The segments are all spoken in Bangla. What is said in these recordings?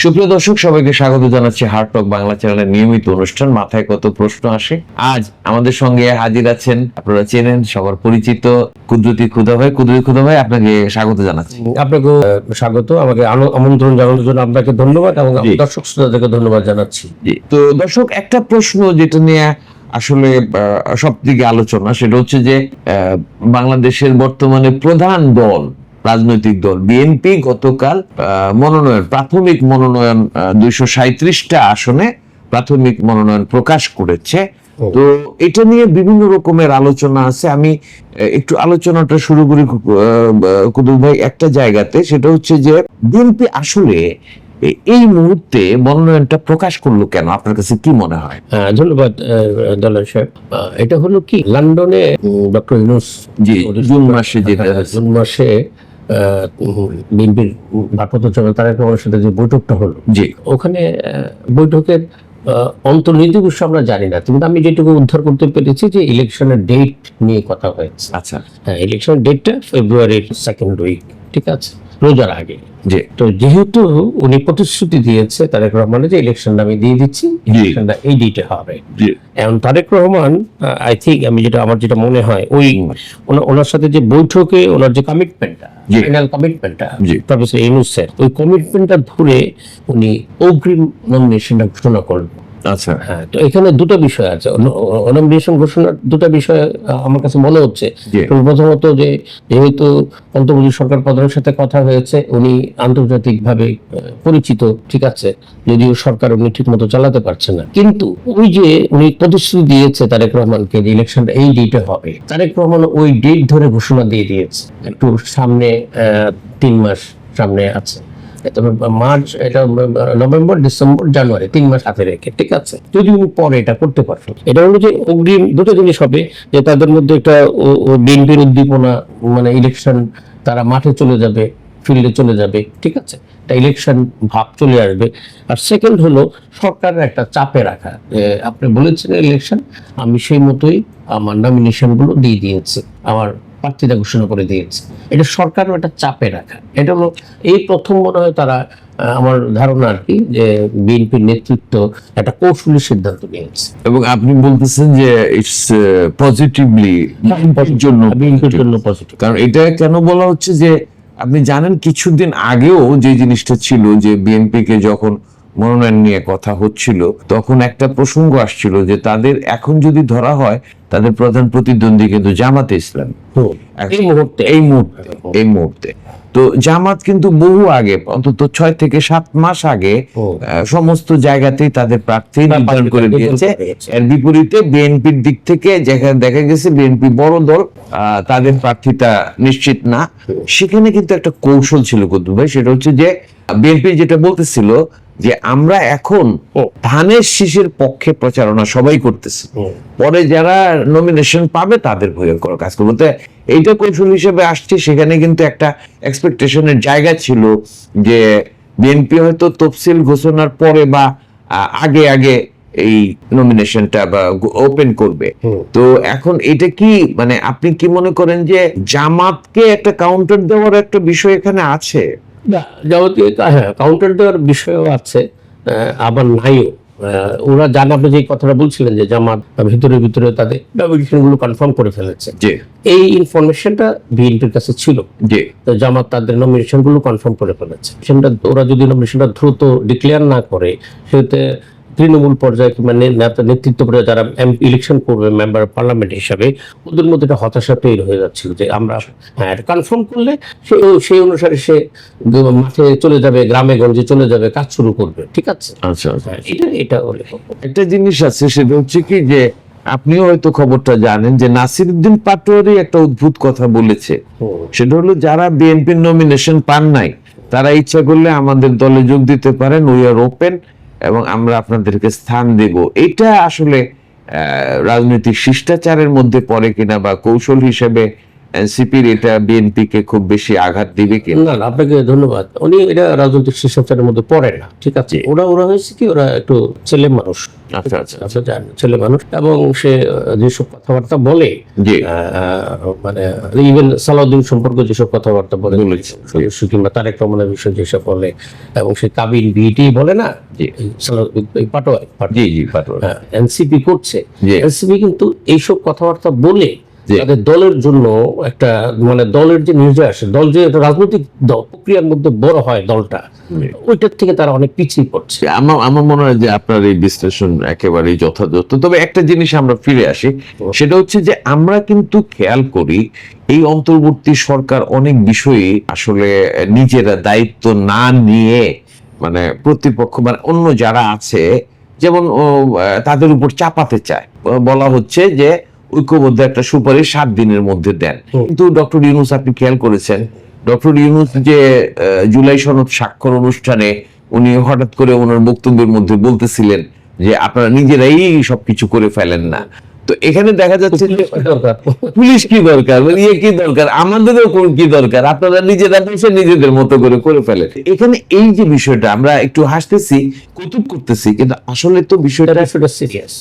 সুপ্রিয় দর্শক সবাইকে স্বাগত জানাচ্ছি হার্ট টক বাংলা চ্যানেলের নিয়মিত অনুষ্ঠান। মাথায় কত প্রশ্ন আসে? আজ আমাদের সঙ্গে হাজির আছেন আপনারা চেনেন সবার পরিচিত কুদরতি খুদা ভাই। কুদরতি খুদা ভাই আপনাকে স্বাগত জানাচ্ছি। আপনাকে স্বাগত। আমাকে আমন্ত্রণ জানানোর জন্য আপনাকে ধন্যবাদ এবং দর্শক শ্রোতাদেরকে ধন্যবাদ জানাচ্ছি। তো দর্শক একটা প্রশ্ন যেটা নিয়ে আসলে সব দিকে আলোচনা সেটা হচ্ছে যে আহ, বাংলাদেশের বর্তমানে প্রধান দল রাজনৈতিক দল। বিএনপি গতকাল মনোনয়ন প্রাথমিক মনোনয়ন দুইশো সাঁত্রিশটা আসনে প্রাথমিক মনোনয়ন প্রকাশ করেছে। তো এটা নিয়ে বিভিন্ন রকমের আলোচনা আছে। আমি একটু আলোচনাটা শুরু করি কুতুব ভাই একটা জায়গাতে সেটা হচ্ছে যে বিএনপি আসলে এই মুহূর্তে মনোনয়নটা প্রকাশ করল কেন? আপনার কাছে কি মনে হয়? ধন্যবাদ দলাল সাহেব। এটা হলো কি? লন্ডনে ডক্টর ইউনুস জি জুন মাসে যেটা হ্যাঁ, জুন মাসে বিএনপির ভারপ্রাপ্ত চেয়ারম্যান তারেক রহমানের সাথে যে বৈঠকটা হলো। জি ওখানে বৈঠকের অন্তর্নীতি আমরা জানি না কিন্তু আমি যেটুকু উদ্ধার করতে পেরেছি যে ইলেকশনের ডেট নিয়ে কথা হয়েছে। আচ্ছা। হ্যাঁ ইলেকশনের ডেটটা ফেব্রুয়ারির সেকেন্ড উইক ঠিক আছে? রোজার আগে। জি। তো যেহেতু উনি প্রতিশ্রুতি দিয়েছে তারেক রহমানের যে ইলেকশনটা আমি দিয়ে দিচ্ছি ইলেকশনটা এই ডেটে হবে। এখন তারেক রহমান আই থিঙ্ক আমি যেটা আমার যেটা মনে হয় ওই ওনা- ওনার সাথে যে বৈঠকে ওনার যে কমিটমেন্টটা। ফাইনাল কমিটমেন্টটা। প্রফেসর ইউনুসের ওই কমিটমেন্টটা ধরে উনি অগ্রিম নমিনেশনটা ঘোষণা করলেন। আচ্ছা। হ্যাঁ তো এখানে দুটো বিষয় আছে। নমিনেশন ঘোষণার দুটো বিষয় আমার কাছে মনে হচ্ছে। প্রথমত যে যেহেতু অন্তর্বর্তী সরকার প্রধানের সাথে কথা হয়েছে উনি আন্তর্জাতিকভাবে পরিচিত ঠিক আছে? যদিও সরকার উনি ঠিক মতো চালাতে পারছে না। কিন্তু ওই যে উনি প্রতিশ্রুতি দিয়েছে তারেক রহমানকে যে ইলেকশনটা এই ডেটে হবে। তারেক রহমান ওই ডেট ধরে ঘোষণা দিয়ে দিয়েছে। একটু সামনে আহ, তিন মাস সামনে আছে। তবে মার্চ, এটা নভেম্বর, ডিসেম্বর, জানুয়ারি, তিন মাস হাতে রেখে, ঠিক আছে? যদি উনি পরে এটা করতে পারেন এটা হলো যে অগ্রিম দুটো জিনিস হবে, যে তাদের মধ্যে একটা বিএনপির উদ্দীপনা মানে ইলেকশন তারা মাঠে চলে যাবে ফিল্ডে চলে যাবে, ঠিক আছে? একটা ইলেকশন ভাব চলে আসবে। আর সেকেন্ড হলো, সরকারের একটা চাপে রাখা। আপনি বলেছেন ইলেকশন আমি সেই মতোই আমার নমিনেশনগুলো দিয়ে দিয়েছি। আমার প্রার্থীরা ঘোষণা করে দিয়েছে। এটা সরকারও একটা চাপে রাখা। এটা হলো এই প্রথম মনে হয় তারা আমার ধারণা আর কি যে বিএনপির নেতৃত্ব একটা কৌশলী সিদ্ধান্ত নিয়েছে। এবং আপনি বলতেছেন যে ইটস পজিটিভলি জন্য বিএনপির জন্য পজিটিভ কারণ এটা কেন বলা হচ্ছে যে আপনি জানেন কিছুদিন আগেও যে জিনিসটা ছিল যে বিএনপি কে যখন মনোনয়ন নিয়ে কথা হচ্ছিল তখন একটা প্রসঙ্গ আসছিল যে তাদের এখন যদি ধরা হয় তাদের প্রধান প্রতিদ্বন্দ্বী কিন্তু জামাতে ইসলাম। এই মুহূর্তে। এই মুহূর্তে এই মুহূর্তে। তো জামাত কিন্তু বহু আগে অন্তত ছয় থেকে সাত মাস আগে আহ, সমস্ত জায়গাতেই তাদের প্রার্থী নির্ধারণ করে দিয়েছে। এর বিপরীতে বিএনপির দিক থেকে যেখানে দেখা গেছে বিএনপি বড় দল আহ, তাদের প্রার্থীটা নিশ্চিত না। সেখানে কিন্তু একটা কৌশল ছিল কুদ্দু ভাই সেটা হচ্ছে যে বিএনপি যেটা বলতেছিল যে আমরা এখন ধানের শীষের পক্ষে প্রচারণা সবাই করতেছে। পরে যারা নমিনেশন পাবে তাদের করার কাজ করব। তো এইটা কৌশল হিসেবে আসছে সেখানে কিন্তু একটা এক্সপেকটেশনের জায়গা ছিল যে বিএনপি হয়তো তফসিল ঘোষণার পরে বা আগে আগে এই নমিনেশনটা বা ওপেন করবে। তো এখন এটা কি মানে আপনি কি মনে করেন যে জামাতকে একটা কাউন্টার দেওয়ার একটা বিষয় এখানে আছে? যাবতীয় হ্যাঁ কাউন্টার দেওয়ার বিষয়ও আছে আবার নাইও। ওরা জানাবে আপনি যে কথাটা বলছিলেন যে জামাত ভিতরে ভিতরে তাদেরগুলো কনফার্ম করে ফেলেছে। যে এই ইনফরমেশনটা বিএনপির কাছে ছিল। যে তো জামাত তাদের নমিনেশনগুলো কনফার্ম করে ফেলেছে। সেটা ওরা যদি নমিনেশনটা দ্রুত ডিক্লেয়ার না করে সেতে তৃণমূল পর্যায়ে কিংবা নেতা নেতৃত্ব পর্যায়ে যারা ইলেকশন করবে মেম্বার পার্লামেন্ট হিসাবে ওদের মধ্যে একটা হতাশা তৈরি হয়ে যাচ্ছিল যে আমরা হ্যাঁ কনফার্ম করলে সে সেই অনুসারে সে মাঠে চলে যাবে গ্রামে গঞ্জে চলে যাবে কাজ শুরু করবে ঠিক আছে? আচ্ছা আচ্ছা। হ্যাঁ, এটা এটা একটা জিনিস আছে সেটা হচ্ছে কি যে আপনিও হয়তো খবরটা জানেন যে নাসিরউদ্দিন পাটোয়ারি একটা অদ্ভুত কথা বলেছে। সেটা হলো যারা বিএনপির নমিনেশন পান নাই তারা ইচ্ছা করলে আমাদের দলে যোগ দিতে পারেন উই আর ওপেন এবং আমরা আপনাদেরকে স্থান দেব। এটা আসলে রাজনৈতিক শিষ্টাচারের মধ্যে পড়ে কিনা বা কৌশল হিসেবে এনসিপির এটা বিএনপি কে খুব বেশি আঘাত দিবে কি? না না আপনাকে ধন্যবাদ। উনি এটা রাজনৈতিক শিষ্টাচারের মধ্যে পড়ে না ঠিক আছে? ওরা ওরা হয়েছে কি ওরা একটু ছেলে মানুষ। আচ্ছা আচ্ছা। আচ্ছা ছেলে মানুষ এবং সে যেসব কথাবার্তা বলে মানে ইভেন সালাউদ্দিন সম্পর্কে যেসব কথাবার্তা বলে কিংবা তারেক রহমানের বিষয়ে যেসব বলে এবং সে কাবিল বিটি বলে না? পাটোয়াই জি জি পাটোয়ারি। এনসিপি করছে। এনসিপি কিন্তু এইসব কথাবার্তা বলে। তাদের দলের জন্য একটা মানে দলের যে নির্যাস দল যে রাজনৈতিক প্রক্রিয়ার মধ্যে বড় হয় দলটা ওইটার থেকে তারা অনেক পিছিয়ে পড়ছে। আমার আমার মনে হয় যে আপনার এই বিশ্লেষণ একেবারেই যথাযথ। তবে একটা জিনিস আমরা ফিরে আসি সেটা হচ্ছে যে আমরা কিন্তু খেয়াল করি এই অন্তর্বর্তী সরকার অনেক বিষয়ে আসলে নিজেরা দায়িত্ব না নিয়ে মানে প্রতিপক্ষ মানে অন্য যারা আছে যেমন তাদের উপর চাপাতে চায়। বলা হচ্ছে যে ঐক্যবদ্ধ একটা সুপারিশ সাত দিনের মধ্যে দেন। কিন্তু ডক্টর ইউনুস আপনি খেয়াল করেছেন ডক্টর ইউনুস যে জুলাই সনদ স্বাক্ষর অনুষ্ঠানে উনি হঠাৎ করে ওনার বক্তব্যের মধ্যে বলতেছিলেন যে আপনারা নিজেরাই সবকিছু করে ফেলেন না। তো এখানে দেখা যাচ্ছে পুলিশ কি দরকার? মানে ইয়ে কি দরকার? আমাদেরও কোন কি দরকার? আপনারা নিজেরা বসে নিজেদের মতো করে করে ফেলেন। এখানে এই যে বিষয়টা আমরা একটু হাসতেছি কৌতুক করতেছি কিন্তু আসলে তো বিষয়টা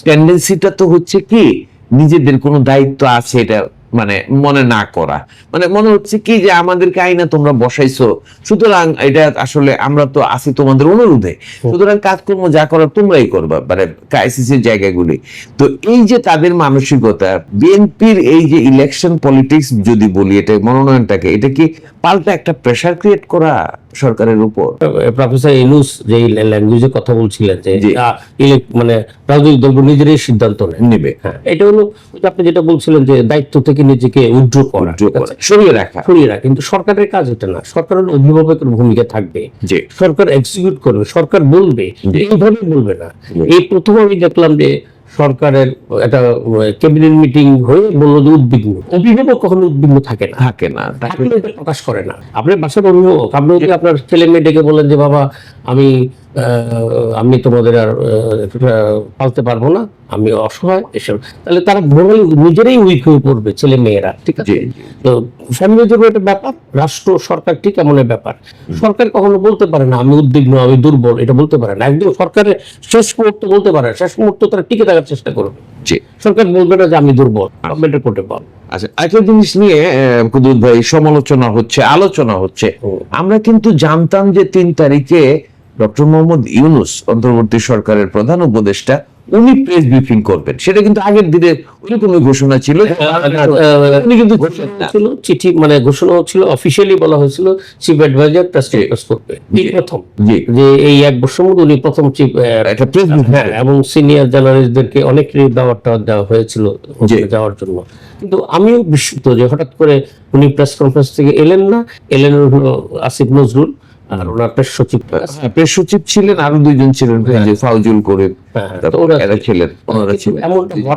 টেন্ডেন্সিটা তো হচ্ছে কি? নিজেদের কোনো দায়িত্ব আছে এটা মানে মনে না করা। মানে মনে হচ্ছে কি যে আমাদেরকে আইনা তোমরা বসাইছো সুতরাং এটা আসলে আমরা তো আছি তোমাদের অনুরোধে। সুতরাং কাজকর্ম যা করার তোমরাই করবা মানে ক্রাইসিসের জায়গাগুলি। তো এই যে তাদের মানসিকতা বিএনপির এই যে ইলেকশন পলিটিক্স যদি বলি এটা মনোনয়নটাকে এটা কি পাল্টা একটা প্রেসার ক্রিয়েট করা? সরকারের উপর। প্রফেসর ইনুস যে ল্যাঙ্গুয়েজে কথা বলছিলেন যে মানে রাজনৈতিক দলগুলো নিজেরাই সিদ্ধান্ত নেবে। হ্যাঁ এটা হলো আপনি যেটা বলছিলেন যে দায়িত্ব থেকে নিজেকে উইথড্র করা। উদ্যোগ করা, সরিয়ে রাখা। সরিয়ে রাখা কিন্তু সরকারের কাজ এটা না। সরকার হলো অভিভাবকের ভূমিকা থাকবে। জি। সরকার এক্সিকিউট করবে সরকার বলবে। এইভাবে বলবে না। এই প্রথম আমি দেখলাম যে সরকারের একটা ক্যাবিনেট মিটিং হয়ে বলল যে উদ্বিগ্ন। অভিভাবক কখনো উদ্বিগ্ন থাকে না। থাকে না প্রকাশ করে না। আপনার বাসার অভিভাবক আপনি যদি আপনার ছেলে মেয়ে ডেকে বলেন যে বাবা আমি আমি তোমাদের আর পালতে পারব না। আমি অসহায় এসব। তাহলে তারা মোরালি নিজেরাই উইক হয়ে পড়বে ছেলে মেয়েরা ঠিক আছে। তো ফ্যামিলি জন্য একটা ব্যাপার রাষ্ট্র সরকার ঠিক এমনের ব্যাপার। সরকার কখনো বলতে পারে না আমি উদ্বিগ্ন আমি দুর্বল এটা বলতে পারে না। একদম সরকারের শেষ মুহূর্ত বলতে পারে শেষ মুহূর্ত তারা টিকে থাকার চেষ্টা করবে। সরকার বলবে না যে আমি দুর্বল গভর্নমেন্টের কোর্টে পাবো। আচ্ছা একটা জিনিস নিয়ে কুদুর ভাই সমালোচনা হচ্ছে আলোচনা হচ্ছে। আমরা কিন্তু জানতাম যে তিন তারিখে ডক্টর মোহাম্মদ ইউনুস অন্তর্বর্তী সরকারের প্রধান উপদেষ্টা উনি প্রেস ব্রিফিং করবেন। সেটা কিন্তু আগের দিনের ওইরকম ঘোষণা ছিল উনি কিন্তু ছিল চিঠি মানে ঘোষণা হচ্ছিল অফিসিয়ালি বলা হয়েছিল চিফ অ্যাডভাইজার প্রেস কনফারেন্স করবে। প্রথম। যে এই এক বছর মধ্যে উনি প্রথম চিফ একটা প্রেস হ্যাঁ এবং সিনিয়র জার্নালিস্টদেরকে অনেক দাওয়ারটা দেওয়া হয়েছিল যাওয়ার জন্য। কিন্তু আমিও বিস্মিত যে হঠাৎ করে উনি প্রেস কনফারেন্স থেকে এলেন না। এলেন আসিফ নজরুল। আর ওনার প্রেস সচিব প্রেস সচিব ছিলেন আরও দুইজন ছিলেন এই যে ফাউজুল করে হ্যাঁ, ওরা ছিলেন। ওনারা ছিলেন।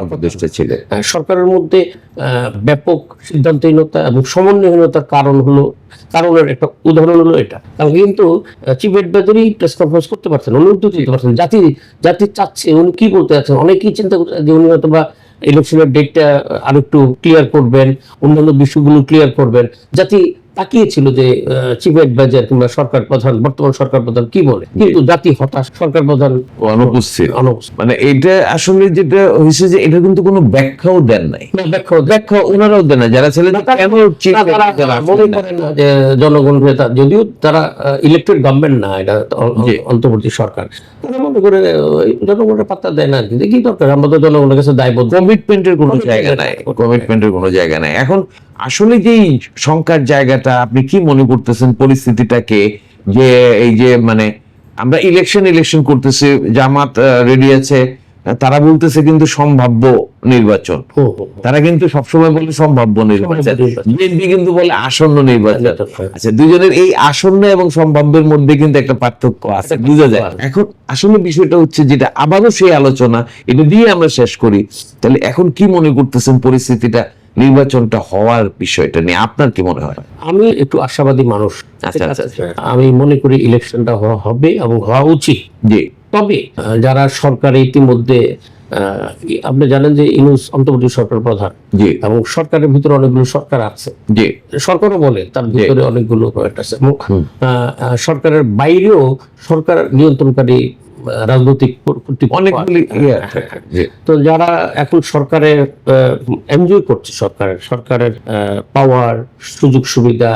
উপদেষ্টা ছিলেন। সরকারের মধ্যে ব্যাপক সিদ্ধান্তহীনতা এবং সমন্বয়হীনতার কারণ হলো কারণের একটা উদাহরণ হলো এটা। কারণ কিন্তু চিফ অ্যাডভাইজারই প্রেস কনফারেন্স করতে পারছেন উনি উদ্যোগ দিতে পারছেন জাতি জাতি চাচ্ছে উনি কি বলতে চাচ্ছেন? অনেকেই চিন্তা করছে যে উনি হয়তো বা ইলেকশনের ডেটটা আরও একটু ক্লিয়ার করবেন অন্যান্য বিষয়গুলো ক্লিয়ার করবেন। জাতি তাকিয়েছিল যে চিফ অ্যাডভাইজার কিংবা সরকার প্রধান বর্তমান সরকার প্রধান কি বলে? কিন্তু জাতি হতাশ সরকার প্রধান অনুপস্থিত। মানে এটা আসলে যেটা হয়েছে যে এটা কিন্তু কোনো ব্যাখ্যাও দেন নাই। ব্যাখ্যা ব্যাখ্যা ওনারাও দেন না যারা ছিলেন কেন মনে করেন না যে জনগণ যদিও তারা ইলেকটেড গভর্নমেন্ট না এটা। অন্তর্বর্তী সরকার। তারা মনে করে জনগণের পাত্তা দেয় না। কিন্তু কি দরকার? আমরা তো জনগণের কাছে দায়বদ্ধ। কমিটমেন্টের কোনো জায়গা নাই। কমিটমেন্টের কোনো জায়গা নাই। এখন আসলে যেই শঙ্কার জায়গাটা আপনি কি মনে করতেছেন পরিস্থিতিটাকে যে এই যে মানে আমরা ইলেকশন ইলেকশন করতেছি জামাত রেডি আছে তারা বলতেছে কিন্তু সম্ভাব্য নির্বাচন। তারা কিন্তু সবসময় বলে সম্ভাব্য নির্বাচন। বিএনপি কিন্তু বলে আসন্ন নির্বাচন। হ্যাঁ। আচ্ছা। দুজনের এই আসন্ন এবং সম্ভাব্যের মধ্যে কিন্তু একটা পার্থক্য আছে বোঝা যায়। এখন আসলে বিষয়টা হচ্ছে যেটা আবারও সেই আলোচনা এটা দিয়ে আমরা শেষ করি। তাহলে এখন কি মনে করতেছেন পরিস্থিতিটা? নির্বাচনটা হওয়ার বিষয়টা নিয়ে আপনার কি মনে হয়? আমি একটু আশাবাদী মানুষ। আচ্ছা, আচ্ছা, আমি মনে করি ইলেকশনটা হওয়া হবে এবং হওয়া উচিত। জি। তবে যারা সরকার ইতিমধ্যে আপনি জানেন যে ইনুস অন্তর্বর্তী সরকার প্রধান। এবং সরকারের ভিতরে অনেকগুলো সরকার আছে। সরকারও বলে তার ভিতরে অনেকগুলো আছে সরকারের বাইরেও সরকার নিয়ন্ত্রণকারী রাজনৈতিক অনেকগুলি ইয়ে হ্যাঁ। হ্যাঁ। জি তো যারা এখন সরকারের এনজয় করছে সরকারের সরকারের পাওয়ার সুযোগ সুবিধা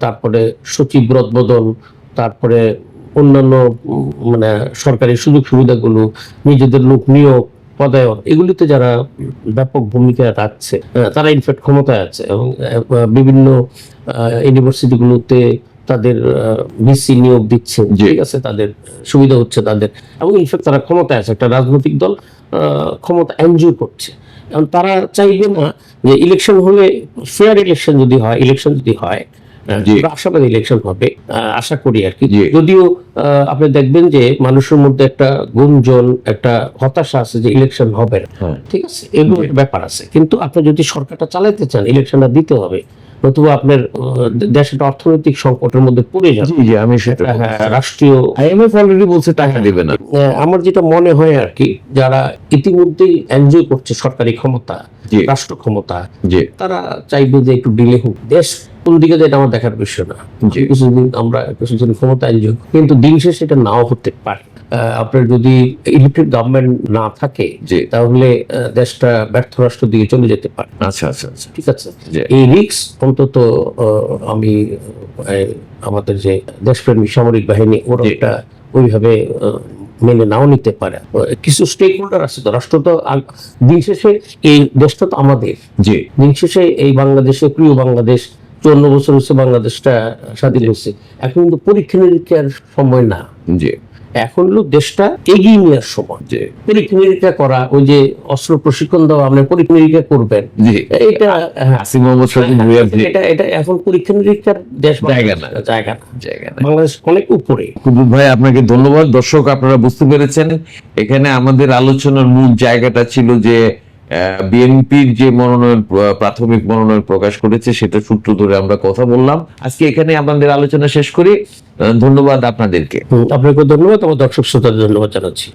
তারপরে সচিব রদবদল তারপরে অন্যান্য মানে সরকারি সুযোগ সুবিধাগুলো নিজেদের লোক নিয়োগ পদায়ন এগুলিতে যারা ব্যাপক ভূমিকা রাখছে তারা ইনফ্যাক্ট ক্ষমতায় আছে এবং বিভিন্ন ইউনিভার্সিটিগুলোতে তাদের ভিসি নিয়োগ দিচ্ছে। ঠিক আছে তাদের সুবিধা হচ্ছে তাদের। এবং ইনফ্যাক্ট তারা ক্ষমতায় আছে একটা রাজনৈতিক দল ক্ষমতা এনজয় করছে। কারণ তারা চাইবে না যে ইলেকশন হলে ফেয়ার ইলেকশন যদি হয় ইলেকশন যদি হয় আশাবাদী ইলেকশন হবে আশা করি আর কি। যদিও আপনি দেখবেন যে মানুষের মধ্যে একটা গুঞ্জন একটা হতাশা আছে যে ইলেকশন হবে না। হ্যাঁ। ঠিক আছে এগুলো ব্যাপার আছে। কিন্তু আপনি যদি সরকারটা চালাইতে চান ইলেকশনটা দিতে হবে নতুবা আপনার দেশ একটা অর্থনৈতিক সংকটের মধ্যে পড়ে যাবে। জি জি আমি সেটা হ্যাঁ, রাষ্ট্রীয় আইএমএফ অলরেডি বলছে টাকা দেবে না। আহ, আমার যেটা মনে হয় আর কি যারা ইতিমধ্যেই এনজয় করছে সরকারি ক্ষমতা রাষ্ট্র ক্ষমতা তারা চাইবে যে একটু ডিলে হোক। দেশ কোন দিকে যায় আমার দেখার বিষয় না। কিছুদিন আমরা কিছুদিন ক্ষমতা এনজয় কিন্তু দিন শেষে এটা নাও হতে পারে। আপনার যদি ইলেকটেড গভর্নমেন্ট না থাকে তাহলে দেশটা ব্যর্থ রাষ্ট্র দিয়ে চলে যেতে পারে। আচ্ছা আচ্ছা আচ্ছা। ঠিক আছে? এই রিক্স অন্তত আমি আমাদের যে দেশপ্রেমী সামরিক বাহিনী ওরা। একটা ওইভাবে মেনে নাও নিতে পারে। কিছু স্টেক হোল্ডার আছে তো রাষ্ট্র তো দিন শেষে এই দেশটা তো আমাদের। জি। দিন শেষে এই বাংলাদেশে প্রিয় বাংলাদেশ চুয়ান্ন বছর হচ্ছে বাংলাদেশটা স্বাধীন হয়েছে। এখন কিন্তু পরীক্ষা নিরীক্ষার সময় না। জি। এখন হলো দেশটা এগিয়ে নেওয়ার সময়। যে পরীক্ষা নিরীক্ষা করা ওই যে অস্ত্র প্রশিক্ষণ দেওয়া আপনি পরীক্ষা নিরীক্ষা করবেন। এটা হ্যাঁ, আসিম মোহাম্মদ শহীদ এটা এটা এখন পরীক্ষা নিরীক্ষার দেশ জায়গা না। জায়গা জায়গা বাংলাদেশ অনেক উপরে। কুতুব ভাই আপনাকে ধন্যবাদ। দর্শক আপনারা বুঝতে পেরেছেন। এখানে আমাদের আলোচনার মূল জায়গাটা ছিল যে বিএনপির যে মনোনয়ন প্র- প্রাথমিক মনোনয়ন প্রকাশ করেছে, সেটা সূত্র ধরে আমরা কথা বললাম। আজকে এখানে আপনাদের আলোচনা শেষ করি। ধন্যবাদ আপনাদেরকে। আপনাকে ধন্যবাদ, আমার দর্শক শ্রোতাদের ধন্যবাদ জানাচ্ছি।